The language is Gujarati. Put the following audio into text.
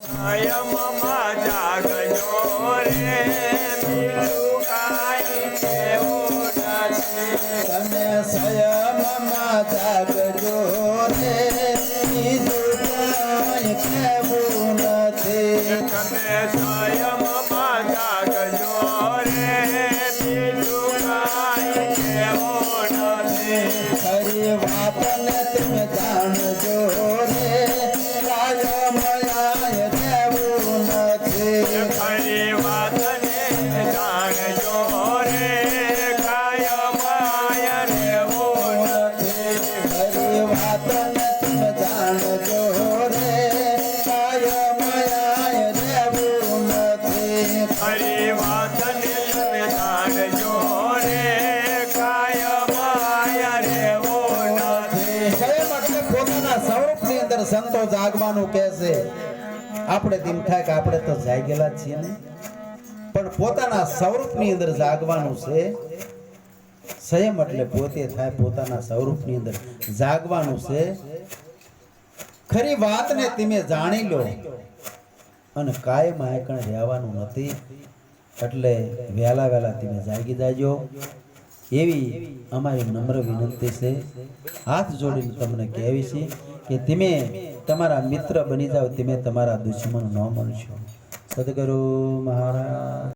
કાયમમાં જાગજો રે બીજું કાંઈ કેવું નથી તમે સંયમમાં જાગજો રે બીજું કાંઈ કહેવું નથી તમે સંયમમાં જાગજો રે બીજું કાંઈ કેવું વાતને અંદર સંતો જાગવાનું કહે છે. આપણે તેમ થાય કે આપણે તો જાગેલા છીએ ને. પણ પોતાના સ્વરૂપની અંદર જાગવાનું છે. સંયમ એટલે પોતે થાય પોતાના સ્વરૂપની અંદર જાગવાનું છે. ખરી વાતને તમે જાણી લો. અને કાયમ આયકણ રહેવાનું નથી. એટલે વહેલા વહેલા તમે જાગી જાજો. એવી અમારી નમ્ર વિનંતી છે. હાથ જોડીને તમને કહેવી છે. કે તમે તમારા મિત્ર બની જાઓ તમે તમારા દુશ્મન ન બનશો સદગુરુ મહારાજ.